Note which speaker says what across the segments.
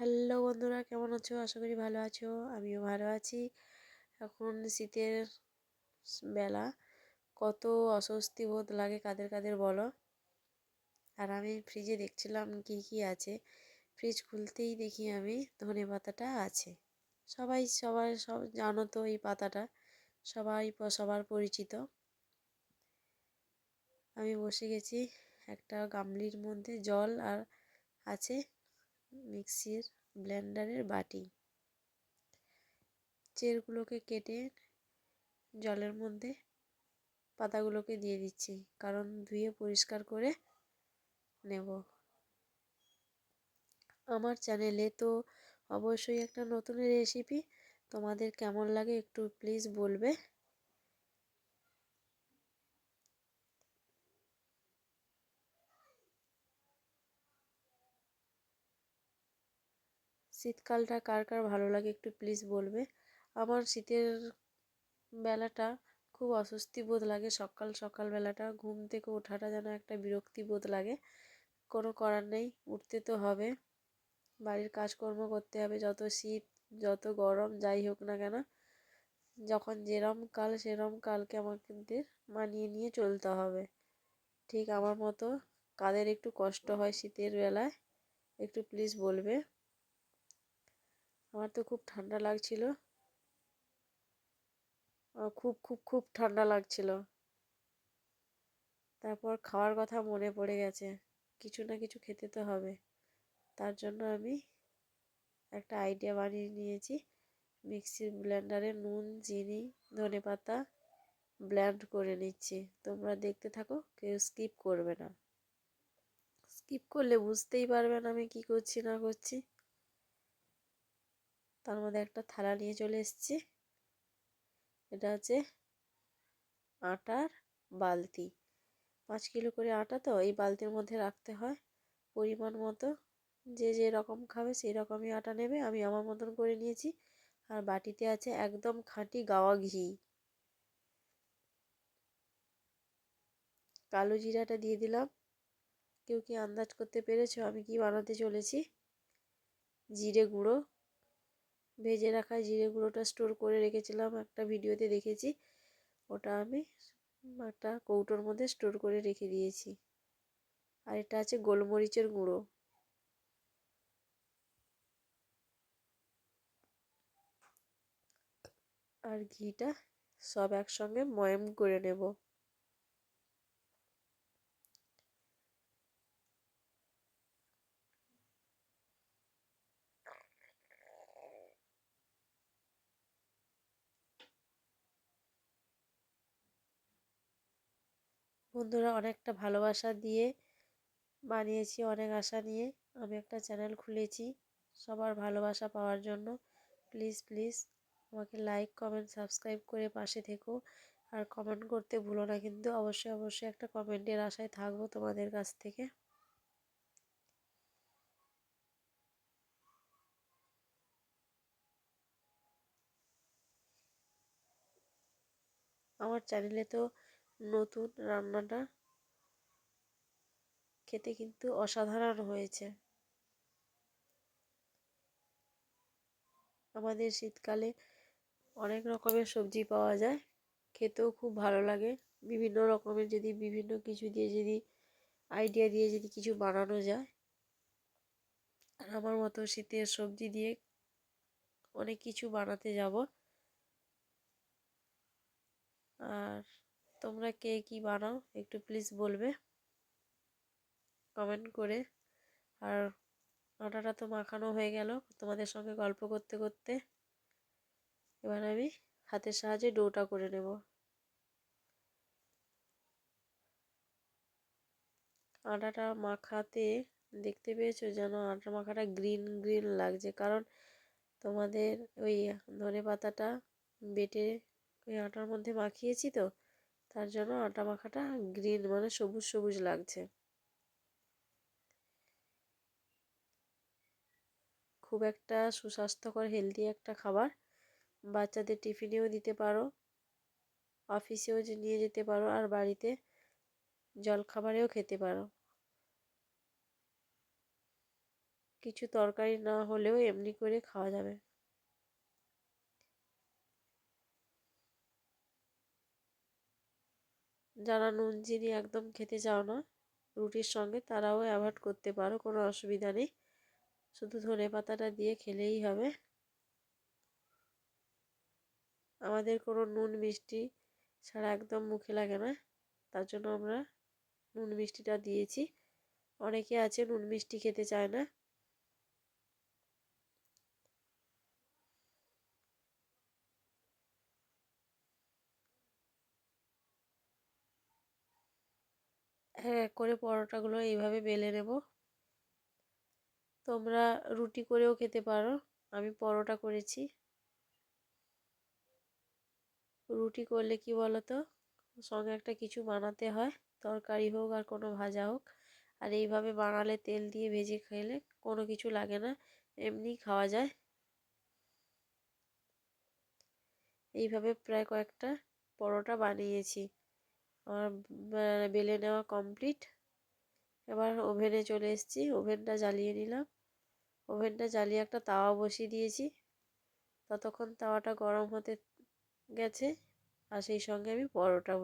Speaker 1: Hello বন্ধুরা, কেমন আছো? আশা করি ভালো আছো। আমিও ভালো আছি। এখন শীতের বেলা। কত অস্বস্তি বোধ লাগে কাদের কাদের বলো? আর আমি ফ্রিজে দেখছিলাম কি কি আছে। ফ্রিজ খুলতেই দেখি আমি, ধনে পাতাটা আছে। সবাই সবাই সব জানো তো এই পাতাটা। সবাই সবার পরিচিত। আমি বসে গেছি একটা গামলির মধ্যে জল আর আছে। মিক্সির ব্লেন্ডারের বাটি। চেরগুলোকে কেটে জলের মধ্যে পাতাগুলোকে দিয়ে দিচ্ছি, কারণ ধুয়ে পরিষ্কার করে নেব। আমার চ্যানেলে তো অবশ্যই একটা নতুন রেসিপি তোমাদের কেমন লাগে একটু প্লিজ বলবে। শীতকালটা কার কার ভালো লাগে একটু প্লিজ বলবে? আমার শীতের বেলাটা খুব অস্বস্তি বোধ লাগে। সকাল সকাল বেলাটা ঘুম থেকে ওঠাটা যেন একটা বিরক্তি বোধ লাগে। কোনো করার নেই, উঠতে তো হবে। বাড়ির কাজকর্ম করতে হবে, যত শীত, যত গরম, যাই হোক না কেন। যখন যেরম কাল সেরম কালকে আমাদের মানিয়ে নিয়ে চলতে হবে। ঠিক আমার মতো, কাদের একটু কষ্ট হয় শীতের বেলায়, একটু প্লিজ বলবে। আমার তো খুব ঠান্ডা লাগছিল। খুব খুব খুব ঠান্ডা লাগছিল। তারপর খাওয়ার কথা মনে পড়ে গেছে। কিছু না কিছু খেতে তো হবে। তার জন্য আমি একটা আইডিয়া বানিয়ে নিয়েছি। মিক্সির ব্লেন্ডারে নুন, চিনি, ধনে পাতা ব্ল্যান্ড করে নিচ্ছি। তোমরা দেখতে থাকো, কেউ স্কিপ করবে না। স্কিপ করলে বুঝতেই পারবে না আমি কি করছি, না করছি। তার মধ্যে একটা থালা নিয়ে চলে এসেছি। এটা হচ্ছে আটার বালতি। পাঁচ কিলো করে আটা তো, এই বালতির মধ্যে রাখতে হয়। পরিমাণ মতো যে যে রকম খাবে সেই রকমই আটা নেবে। আমি আমার মতন করে নিয়েছি। আর বাটিতে আছে একদম খাঁটি গাওয়া ঘি। কালো জিরাটা দিয়ে দিলাম। কেউ কি আন্দাজ করতে পেরেছ আমি কি বানাতে চলেছি? জিরে গুঁড়ো। ভেজে রাখা জিরে গুঁড়োটা স্টোর করে রেখেছিলাম। একটা ভিডিওতে দেখেছি। ওটা আমি একটা কৌটোর মধ্যে স্টোর করে রেখে দিয়েছি। আর এটা আছে গোলমরিচের গুঁড়ো। আর ঘিটা সব একসঙ্গে ময়ম করে নেব। বন্ধুরা অনেকটা ভালোবাসা দিয়ে বানিয়েছি, অনেক আশা নিয়ে। আমি একটা চ্যানেল খুলেছি সবার ভালোবাসা পাওয়ার জন্য। প্লিজ প্লিজ আমাকে লাইক, কমেন্ট, সাবস্ক্রাইব করে পাশে থেকো। আর কমেন্ট করতে ভুলো না কিন্তু অবশ্যই অবশ্যই একটা কমেন্টের আশায় থাকব তোমাদের কাছ থেকে। আমার চ্যানেলে তো নতুন রান্নাটা খেতে কিন্তু অসাধারণ হয়েছে। আমাদের শীতকালে অনেক রকমের সবজি পাওয়া যায়, খেতেও খুব ভালো লাগে। বিভিন্ন রকমের যদি বিভিন্ন কিছু দিয়ে যদি আইডিয়া দিয়ে যদি কিছু বানানো যায়, আর আমার মতো শীতের সবজি দিয়ে অনেক কিছু বানাতে যাব। আর তোমরা কে কি বানাও, একটু প্লিজ বলবে। কমেন্ট করে। আর আটাটা তো মাখানো হয়ে গেল, তোমাদের সঙ্গে গল্প করতে করতে। এবার আমি হাতের সাহায্যে ডোটা করে নেব। আটাটা মাখাতে দেখতে পেয়েছ যেন আটা মাখাটা গ্রিন গ্রিন লাগছে, কারণ তোমাদের ওই ধনে পাতাটা বেটে ওই আটার মধ্যে মাখিয়েছি তো তার জন্য আটা মাখাটা গ্রিন মানে সবুজ সবুজ লাগছে। খুব একটা সুস্বাস্থ্যকর হেলদি একটা খাবার। বাচ্চাদের টিফিনেও দিতে পারো অফিসেও নিয়ে যেতে পারো আর বাড়িতে জলখাবারেও খেতে পারো। কিছু তরকারি না হলেও এমনি করে খাওয়া যাবে। যারা নুন, চিনি একদম খেতে চাও না, রুটির সঙ্গে তারাও অ্যাভয়েড করতে পারো, কোনো অসুবিধা নেই। শুধু ধনে পাতাটা দিয়ে খেলেই হবে। আমাদের কোনো নুন, মিষ্টি ছাড়া একদম মুখে লাগে না। তার জন্য আমরা নুন, মিষ্টিটা দিয়েছি। অনেকে আছে নুন, মিষ্টি খেতে চায় না। এক করে পরোটাগুলো এইভাবে বেলে নেব। তোমরা রুটি করেও খেতে পারো। আমি পরোটা করেছি। রুটি করলে কি বলো তো সঙ্গে একটা কিছু বানাতে হয়, তরকারি হোক আর কোনো ভাজা হোক। আর এইভাবে বানালে তেল দিয়ে ভেজে খেলে কোনো কিছু লাগে না এমনি খাওয়া যায়। এইভাবে প্রায় কয়েকটা পরোটা বানিয়েছি। আমার বেলে নেওয়া কমপ্লিট এবার ওভেনে চলে এসেছি। ওভেনটা জ্বালিয়ে নিলাম। ওভেনটা জ্বালিয়ে একটা তাওয়া বসিয়ে দিয়েছি। ততক্ষণ তাওয়াটা গরম হতে গেছে আর সেই সঙ্গে আমি পরোটা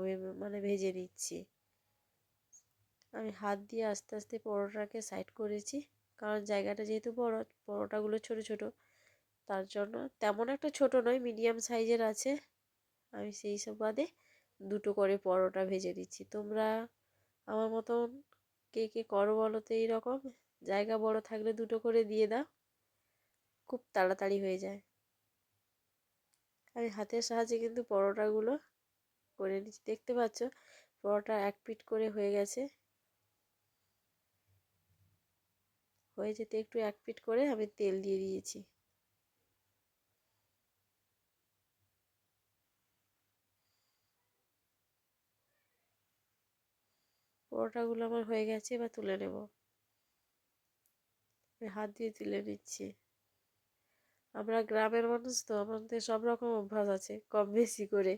Speaker 1: মানে ভেজে নিচ্ছি। আমি হাত দিয়ে আস্তে আস্তে পরোটাকে সাইড করেছি। কারণ জায়গাটা যেহেতু বড়, পরোটাগুলো ছোট ছোট, তার জন্য তেমন একটা ছোট নয় মিডিয়াম সাইজের আছে। আমি সেই সব বাদে দুটো করে পরোটা ভেজে দিচ্ছি। তোমরা আমার মতন কে কে করো বলো তো এইরকম? জায়গা বড় থাকলে দুটো করে দিয়ে দাও। খুব তাড়াতাড়ি হয়ে যায়। আমি হাতের সাহায্যে কিন্তু পরোটাগুলো করে নিচ্ছি। দেখতে পাচ্ছ, পরোটা এক পিট করে হয়ে গেছে। হয়ে যেতে একটু এক পিট করে আমি তেল দিয়ে দিয়েছি। পরোটাগুলো আমার হয়ে গেছে, এবার তুলে নেব। হাত দিয়ে তুলে নিচ্ছি। আমরা গ্রামের মানুষ তো, আমাদের সব রকম অভ্যাস আছে, কম বেশি করে।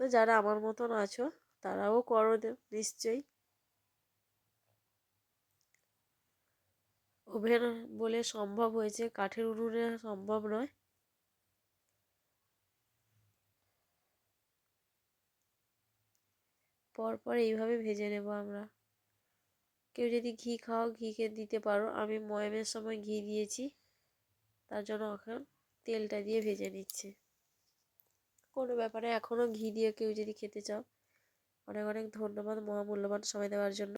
Speaker 1: তো যারা আমার মতন আছো, তারাও করো নিশ্চয়ই। ওভেন বলে সম্ভব হয়েছে, কাঠের উনুনে সম্ভব নয়। পরপর এইভাবে ভেজে নেব আমরা। কেউ যদি ঘি খাও ঘিকে দিতে পারো। আমি ময়মের সময় ঘি দিয়েছি। তার জন্য এখন তেলটা দিয়ে ভেজে নিচ্ছে। কোনো ব্যাপারে এখনও ঘি দিয়ে কেউ যদি খেতে চাও, অনেক অনেক ধন্যবাদ মহামূল্যবান সময় দেওয়ার জন্য।